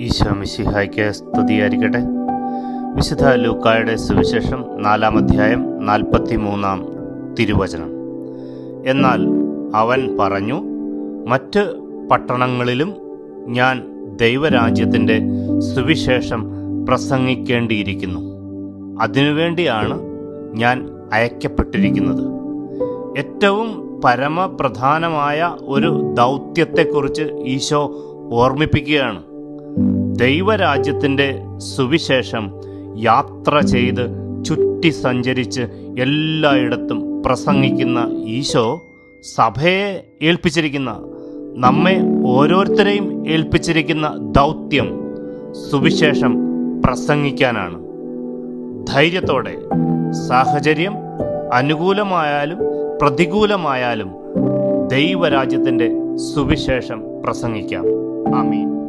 ഈശോ മിശിഹായ്ക്ക് സ്തുതിയായിരിക്കട്ടെ. വിശുദ്ധ ലൂക്കായുടെ സുവിശേഷം നാലാം അധ്യായം നാൽപ്പത്തി മൂന്നാം തിരുവചനം. എന്നാൽ അവൻ പറഞ്ഞു മറ്റ് പട്ടണങ്ങളിലും ഞാൻ ദൈവരാജ്യത്തിന്റെ സുവിശേഷം പ്രസംഗിക്കേണ്ടിയിരിക്കുന്നു. അതിനുവേണ്ടിയാണ് ഞാൻ അയക്കപ്പെട്ടിരിക്കുന്നത്. ഏറ്റവും പരമപ്രധാനമായ ഒരു ദൗത്യത്തെക്കുറിച്ച് ഈശോ ഓർമ്മിപ്പിക്കുകയാണ്. ദൈവരാജ്യത്തിന്റെ സുവിശേഷം യാത്ര ചെയ്ത് ചുറ്റി സഞ്ചരിച്ച് എല്ലായിടത്തും പ്രസംഗിക്കുന്ന ഈശോ സഭയെ ഏൽപ്പിച്ചിരിക്കുന്ന നമ്മെ ഓരോരുത്തരെയും ഏൽപ്പിച്ചിരിക്കുന്ന ദൗത്യം സുവിശേഷം പ്രസംഗിക്കാനാണ്. ധൈര്യത്തോടെ സാഹചര്യം അനുകൂലമായാലും പ്രതികൂലമായാലും ദൈവരാജ്യത്തിന്റെ സുവിശേഷം പ്രസംഗിക്കാം. ആമീൻ.